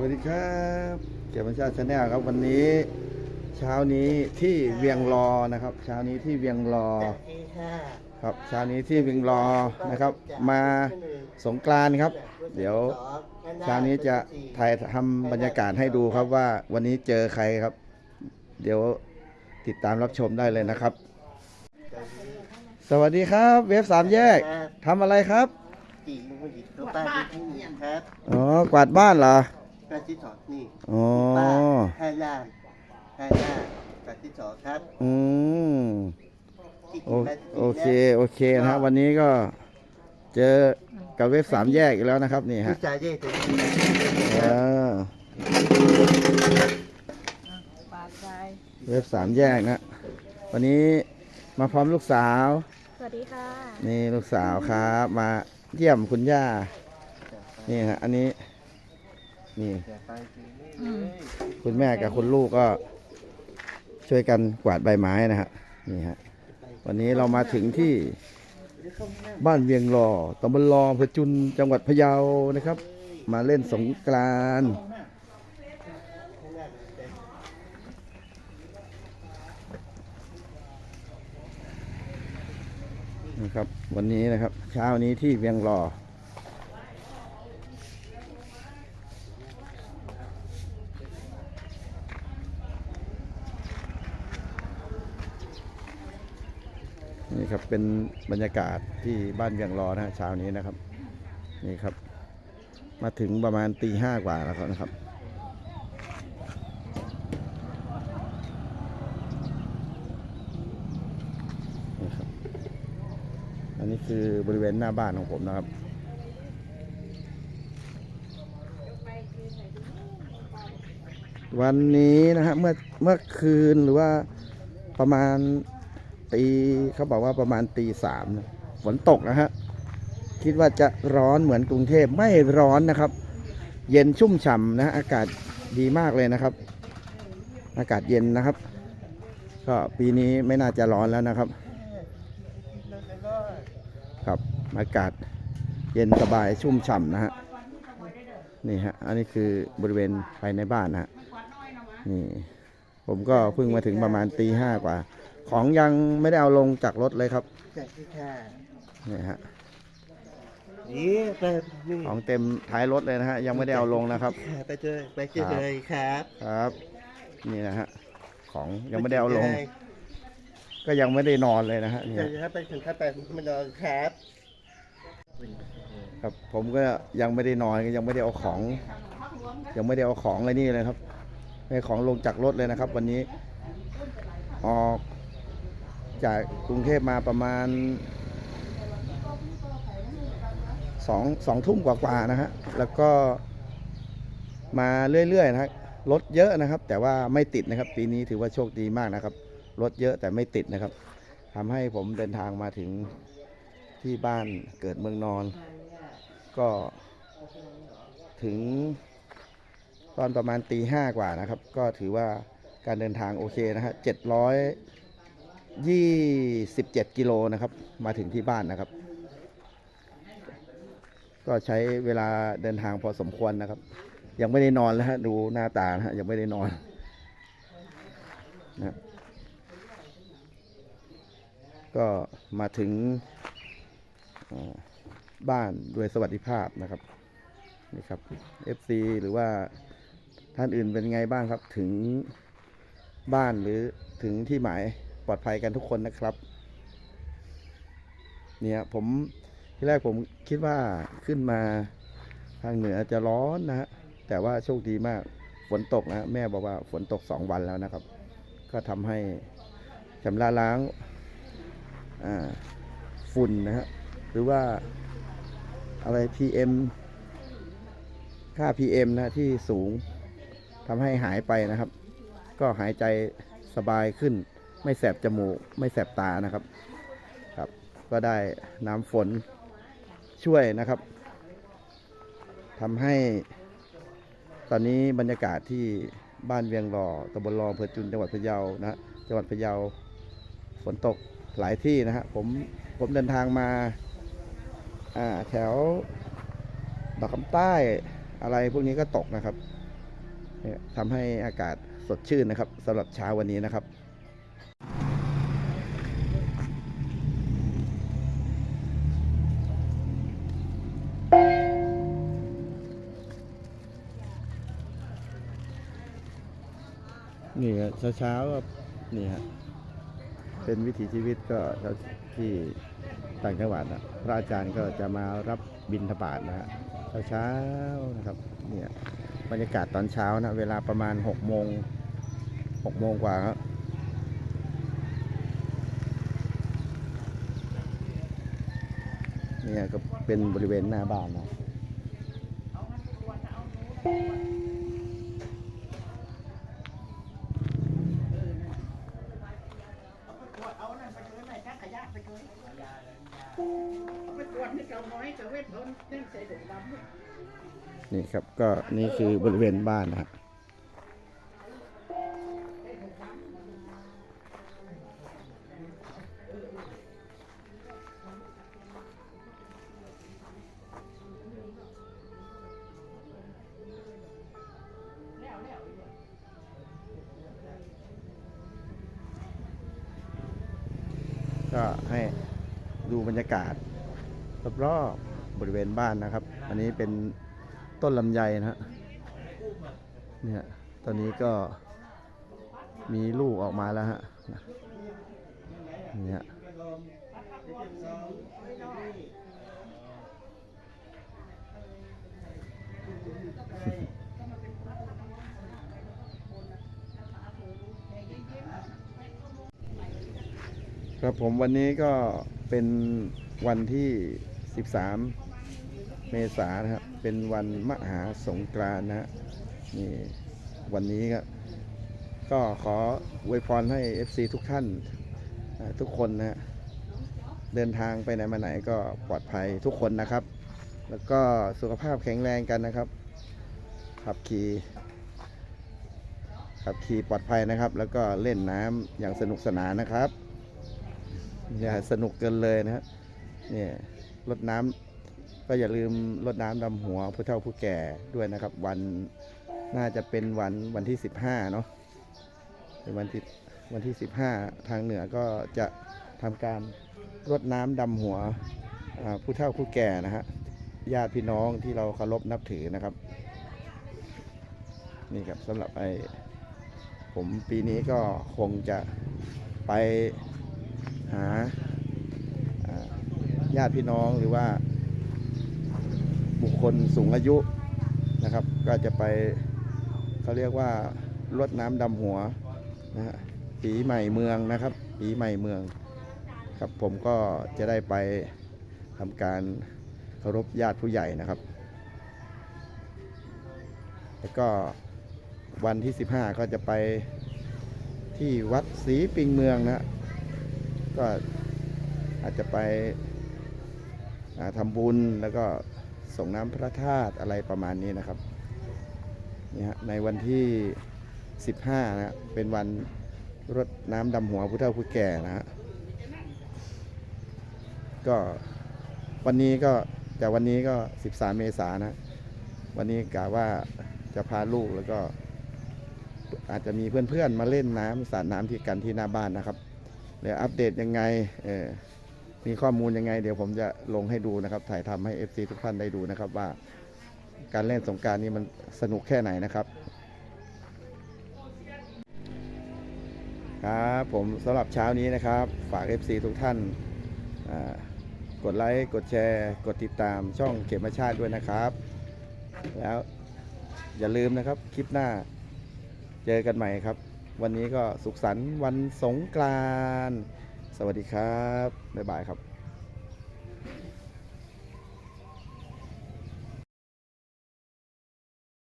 วัสดีครับเกียรติบัญชาชาแนลครับวันนี้ เช้านี้ที่เวียงรอนะครับ เช้านี้ที่เวียงรอสวัสดีค่ะครับเช้านี้ที่เวียงรอนะครับ มาสงกรานต์ครับ เดี๋ยวเช้านี้จะถ่ายทำบรรยากาศให้ดูครับว่าวันนี้เจอใครครับ เดี๋ยวติดตามรับชมได้เลยนะครับ สวัสดีครับ เว็บสามแยกทำอะไรครับจีนผู้หญิงตัวป้าที่นี่ครับ อ๋อกวาดบ้านเหรอ ป้าที่สองนี่อ๋อป้าห้าล่างห้าล่างป้าที่สองครับอืมที่โอกินมาโอเคโอเคนะฮะวันนี้ก็เจอกับเว็บสามแยกอีกแล้วนะครับนี่ผู้ฮะชายเย่ถึงเออปาดใจเว็บสามแยกนะวันนี้มาพร้อมลูกสาว สวัสดีค่ะนี่ลูกสาวครับ มาเยี่ยมคุณย่านี่ฮะอันนี้ นี่ อืมคุณแม่กับคุณลูกก็ช่วยกันกวาดใบไม้นะฮะนี่ฮะวันนี้เรามาถึงที่บ้านเวียงรอตำบลรออำเภอจุนจังหวัดพะเยานะครับ มาเล่นสงกรานต์นะครับ วันนี้นะครับ เช้านี้ที่เวียงรอ นี่ครับเป็นบรรยากาศที่บ้านเวียงรอนะฮะเช้านี้นะครับ นี่ครับ มาถึงประมาณตีห้ากว่าแล้วนะครับนี่ครับ อันนี้คือบริเวณหน้าบ้านของผมนะครับวันนี้นะฮะเมื่อเมื่อคืนหรือว่าประมาณ ตีเขาบอกว่าประมาณตีสามฝนตกนะฮะคิดว่าจะร้อนเหมือนกรุงเทพไม่ร้อนนะครับ เย็นชุ่มฉ่ำนะฮะอากาศดีมากเลยนะครับ อากาศเย็นนะครับ ก็ปีนี้ไม่น่าจะร้อนแล้วนะครับ ครับอากาศเย็นสบายชุ่มฉ่ำนะฮะนี่ฮะอันนี้คือบริเวณภายในบ้านนะฮะนี่ผมก็เพิ่งมาถึงประมาณตีห้ากว่า ของยังไม่ได้เอาลงจากรถเลยครับสวัสดีค่ะนี่ฮะนี่ไปนี่ของเต็มท้ายรถเลยนะฮะยังไม่ได้เอาลงนะครับค่ะไปเจอไปเจอเลยครับครับ นี่นะฮะของยังไม่ได้เอาลง ก็ยังไม่ได้นอนเลยนะฮะเจเนี่ยอครับไปถึงขั้นไปมานอนครับครับผมก็ยังไม่ได้นอนก็ยังไม่ได้เอาของ ยังไม่ได้เอาของอะไรนี่เลยครับไม่เอาของลงจากรถเลยนะครับ วันนี้ออก จากกรุงเทพมาประมาณสองสองทุ่มกว่าๆนะฮะ แล้วก็มาเรื่อยๆนะฮะรถเยอะนะครับ แต่ว่าไม่ติดนะครับ ปีนี้ถือว่าโชคดีมากนะครับ รถเยอะแต่ไม่ติดนะครับทำให้ผมเดินทางมาถึงที่บ้านเกิดเมืองนอน ก็ถึงตอนประมาณตีห้ากว่านะครับ ก็ถือว่าการเดินทางโอเคนะฮะเจ็ดร้อย ยี่สิบเจ็ดกิโลนะครับ มาถึงที่บ้านนะครับ ก็ใช้เวลาเดินทางพอสมควรนะครับ ยังไม่ได้นอนแล้วฮะดูหน้าตานะฮะยังไม่ได้นอนนะก็มาถึงบ้านด้วยสวัสดิภาพนะครับนี่ครับ FC หรือว่าท่านอื่นเป็นไงบ้างครับถึงบ้านหรือถึงที่หมาย ปลอดภัยกันทุกคนนะครับ เนี่ยผมที่แรกผมคิดว่าขึ้นมาทางเหนือจะร้อนนะฮะแต่ว่าโชคดีมากฝนตกนะแม่บอกว่าฝนตกสองวันแล้วนะครับ ก็ทำให้ชำระล้างฝุ่นนะฮะหรือว่าอะไร PM ค่า PM นะที่สูงทำให้หายไปนะครับ ก็หายใจสบายขึ้น ไม่แสบจมูก ไม่แสบตานะครับครับ ก็ได้น้ำฝนช่วยนะครับทำให้ตอนนี้บรรยากาศที่บ้านเวียงรอตำบลรออำเภอจุนจังหวัดพะเยานะฮะจังหวัดพะเยาฝนตกหลายที่นะฮะผมผมเดินทางมาอ่าแถวดอกคำใต้อะไรพวกนี้ก็ตกนะครับทำให้อากาศสดชื่นนะครับสำหรับเช้าวันนี้นะครับ นี่เช้าเช้าๆก็นี่ฮะเป็นวิถีชีวิตก็ที่ต่างจังหวัดนะพระอาจารย์ก็จะมารับบิณฑบาตนะฮะเช้าเช้าๆนะครับเนี่ยบรรยากาศตอนเช้านะเวลาประมาณ6โมง6โมงกว่าครับเนี่ยก็เป็นบริเวณหน้าบ้านนะ นี่ครับก็นี่คือบริเวณบ้านนะฮะ ก็ให้ดูบรรยากาศรอบๆบริเวณบ้านนะครับ อันนี้เป็นต้นลำไยนะฮะเนี่ยตอนนี้ก็มีลูกออกมาแล้วฮะเนี่ย ครับผมวันนี้ก็เป็นวันที่ 13 เมษายนนะครับ เป็นวันมหาสงกรานต์นะฮะนี่วันนี้ก็ก็ขออวยพรให้ FC ทุกท่านทุกคนนะฮะเดินทางไปไหนมาไหนก็ปลอดภัยทุกคนนะครับ แล้วก็สุขภาพแข็งแรงกันนะครับ ขับขี่ขับขี่ปลอดภัยนะครับ แล้วก็เล่นน้ำอย่างสนุกสนานนะครับ อย่าสนุกเกินเลยนะฮะเนี่ยรดน้ำก็อย่าลืมรดน้ำดำหัวผู้เฒ่าผู้แก่ด้วยนะครับ วันน่าจะเป็นวันวันที่15เนาะเป็นวันที่วันที่15ทางเหนือก็จะทำการรดน้ำดำหัวผู้เฒ่าผู้แก่นะฮะญาติพี่น้องที่เราเคารพนับถือนะครับ นี่ครับสำหรับไอ้ผมปีนี้ก็คงจะไป หาญาติพี่น้องหรือว่า บุคคลสูงอายุนะครับ ก็จะไปเขาเรียกว่ารดน้ำดำหัวนะฮะปีใหม่เมืองนะครับ ปีใหม่เมือง ครับผมก็จะได้ไปทำการเคารพญาติผู้ใหญ่นะครับ แล้วก็วันที่ 15 ก็จะไปที่วัดศรีปิงเมืองนะ ก็อาจจะไปอ่าทำบุญแล้วก็ส่งน้ำพระธาตุอะไรประมาณนี้นะครับนี่ฮะในวันที่ 15นะฮะเป็นวันรดน้ำดำหัวผู้เฒ่าผู้แก่นะฮะก็วันนี้ก็จากวันนี้ก็ 13 เมษายนนะวันนี้กะว่าจะพาลูกแล้วก็อาจจะมีเพื่อนๆมาเล่นน้ำสาดน้ำที่กันที่หน้าบ้านนะครับ เดี๋ยวอัปเดตยังไงเออมีข้อมูลยังไง เดี๋ยวผมจะลงให้ดูนะครับ ถ่ายทำให้ FC ทุกท่านได้ดูนะครับว่า การเล่นสงการนี้มันสนุกแค่ไหนนะครับ ครับผมสำหรับเช้านี้นะครับ ฝาก FC ทุกท่านกดไลค์กดแชร์ กดติดตามช่องเก็บมาชาติด้วยนะครับ แล้วอย่าลืมนะครับคลิปหน้าเจอกันใหม่ครับ วันนี้ก็สุขสันต์วันสงกรานต์สวัสดีครับ บ๊ายบายครับ